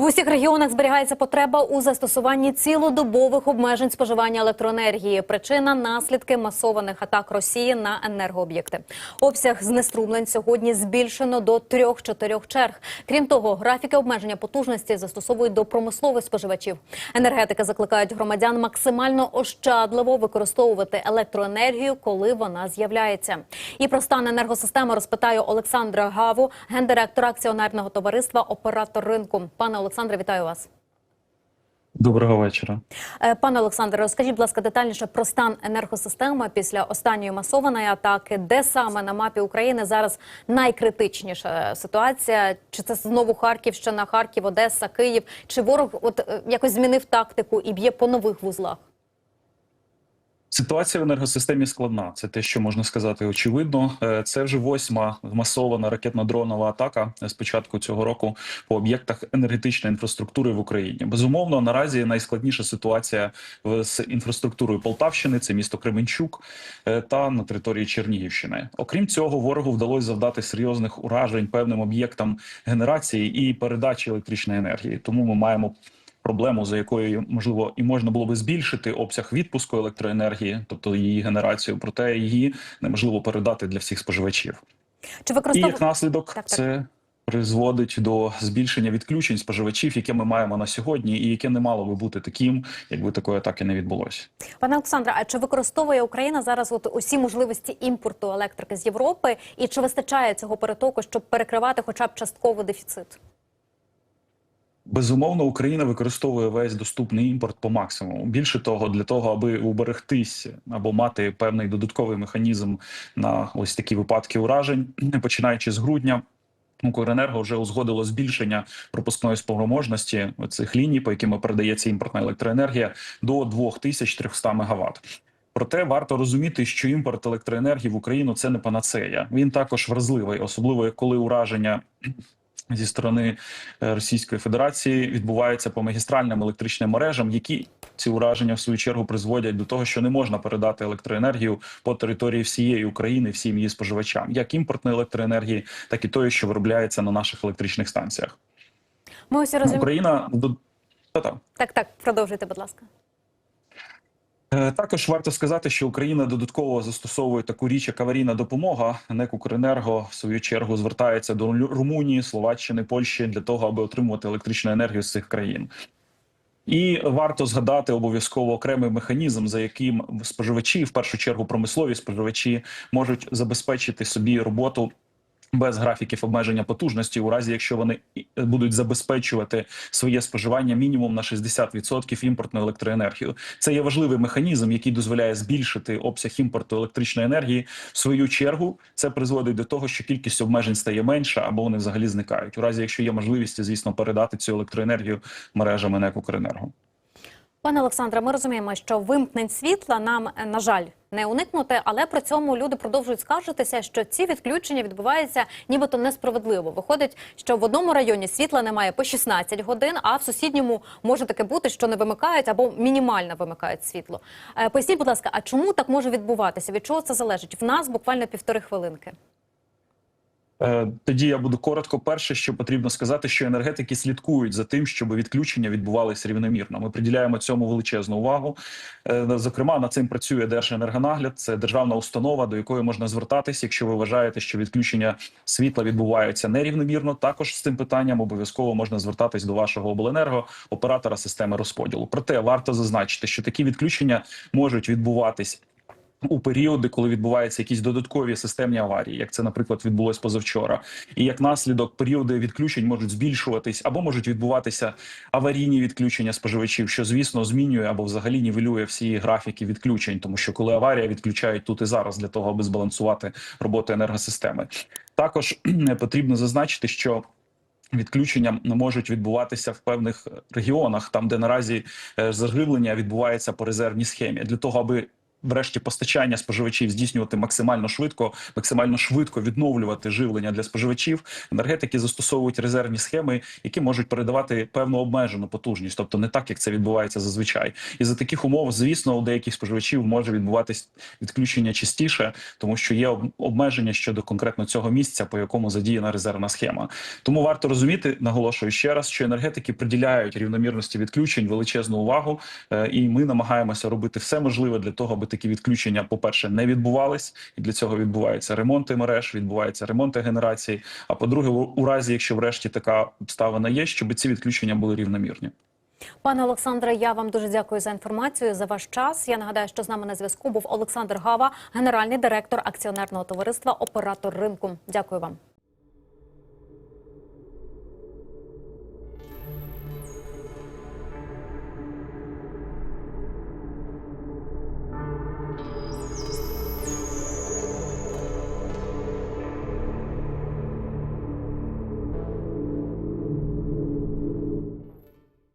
В усіх регіонах зберігається потреба у застосуванні цілодобових обмежень споживання електроенергії. Причина наслідки масованих атак Росії на енергооб'єкти. Обсяг знеструмлень сьогодні збільшено до 3-4 черг. Крім того, графіки обмеження потужності застосовують до промислових споживачів. Енергетики закликають громадян максимально ощадливо використовувати електроенергію, коли вона з'являється. І про стан енергосистеми розпитаю Олександра Гаву, гендиректора акціонерного товариства Оператор ринку. Пане Олександре, вітаю вас. Доброго вечора. Е, Пане Олександре, розкажіть, будь ласка, детальніше про стан енергосистеми після останньої масованої атаки. Де саме на мапі України зараз найкритичніша ситуація? Чи це знову Харківщина, Харків, Одеса, Київ? Чи ворог от е, якось змінив тактику і б'є по нових вузлах? Ситуація в енергосистемі складна. Це те, що можна сказати очевидно. Е, Це вже восьма масована ракетно-дронова атака з початку цього року по об'єктах енергетичної інфраструктури в Україні. Безумовно, наразі найскладніша ситуація з інфраструктурою Полтавщини. Це місто Кременчук е, та на території Чернігівщини. Окрім цього, ворогу вдалося завдати серйозних уражень певним об'єктам генерації і передачі електричної енергії. Тому ми маємо проблему, за якою можливо і можна було би збільшити обсяг відпуску електроенергії, тобто її генерацію, проте її неможливо передати для всіх споживачів. Чи І використовує як наслідок, Так, так. це призводить до збільшення відключень споживачів, яке ми маємо на сьогодні, і яке не мало би бути таким, якби такої атаки не відбулося. пане Олександре? А чи використовує Україна зараз от усі можливості імпорту електрики з Європи? І чи вистачає цього перетоку, щоб перекривати хоча б частково дефіцит? Безумовно, Україна використовує весь доступний імпорт по максимуму. Більше того, для того, аби уберегтись або мати певний додатковий механізм на ось такі випадки уражень, починаючи з грудня. Укренерго вже узгодило збільшення пропускної спроможності цих ліній, по яким передається імпортна електроенергія, до 2300 МВт. Проте варто розуміти, що імпорт електроенергії в Україну це не панацея. Він також вразливий, особливо коли ураження зі сторони е, Російської Федерації відбуваються по магістральним електричним мережам, які ці ураження в свою чергу призводять до того, що не можна передати електроенергію по території всієї України всім її споживачам, як імпортної електроенергії, так і тої, що виробляється на наших електричних станціях. Ми усі розуміємо. Україна Та-та. Так, так, продовжуйте, будь ласка. Е, Також варто сказати, що Україна додатково застосовує таку річ, як аварійна допомога. НЕК «Укренерго» в свою чергу звертається до Румунії, Словаччини, Польщі для того, аби отримувати електричну енергію з цих країн. І варто згадати обов'язково окремий механізм, за яким споживачі, в першу чергу промислові споживачі, можуть забезпечити собі роботу. Без графіків обмеження потужності, у разі якщо вони будуть забезпечувати своє споживання мінімум на 60% імпортною електроенергією. Це є важливий механізм, який дозволяє збільшити обсяг імпорту електричної енергії. В свою чергу це призводить до того, що кількість обмежень стає менша або вони взагалі зникають. У разі якщо є можливість, звісно, передати цю електроенергію мережами НЕК «Укренерго». Пане Олександре, ми розуміємо, що вимкнень світла нам, е, на жаль, не уникнути, але при цьому люди продовжують скаржитися, що ці відключення відбуваються нібито несправедливо. Виходить, що в одному районі світла немає по 16 годин, а в сусідньому може таке бути, що не вимикають або мінімально вимикають світло. Е, Поясніть, будь ласка, а чому так може відбуватися? Від чого це залежить? В нас буквально півтори хвилинки. Е, Тоді я буду коротко. Перше, що потрібно сказати, що енергетики слідкують за тим, щоб відключення відбувалися рівномірно. Ми приділяємо цьому величезну увагу. Е, Зокрема, над цим працює Держенергонагляд. Це державна установа, до якої можна звертатись, якщо ви вважаєте, що відключення світла відбуваються нерівномірно. Також з цим питанням обов'язково можна звертатись до вашого обленерго, оператора системи розподілу. Проте варто зазначити, що такі відключення можуть відбуватись у періоди, коли відбуваються якісь додаткові системні аварії, як це, наприклад, відбулось позавчора, і як наслідок періоди відключень можуть збільшуватись або можуть відбуватися аварійні відключення споживачів, що звісно змінює або взагалі нівелює всі графіки відключень, тому що коли аварія відключають тут і зараз для того, аби збалансувати роботу енергосистеми. Також потрібно зазначити, що Відключення можуть відбуватися в певних регіонах, там де наразі е, відбувається по резервній схемі, для того, аби врешті постачання споживачів здійснювати максимально швидко, максимально швидко відновлювати живлення для споживачів. Енергетики застосовують резервні схеми, які можуть передавати певну обмежену потужність, тобто не так, як це відбувається зазвичай. І за таких умов, звісно, у деяких споживачів може відбуватись відключення частіше, тому що є об- обмеження щодо конкретно цього місця, по якому задіяна резервна схема. Тому варто розуміти, наголошую ще раз, що енергетики приділяють рівномірності відключень величезну увагу, е, і ми намагаємося робити все можливе для того, аби такі відключення, по-перше, не відбувались, і для цього відбуваються ремонти мереж, відбуваються ремонти генерації. А по-друге, у разі, якщо врешті така обставина є, щоб ці відключення були рівномірні. Пане Олександре, я вам дуже дякую за інформацію за ваш час. Я нагадаю, що з нами на зв'язку був Олександр Гава, генеральний директор акціонерного товариства Оператор ринку. Дякую вам.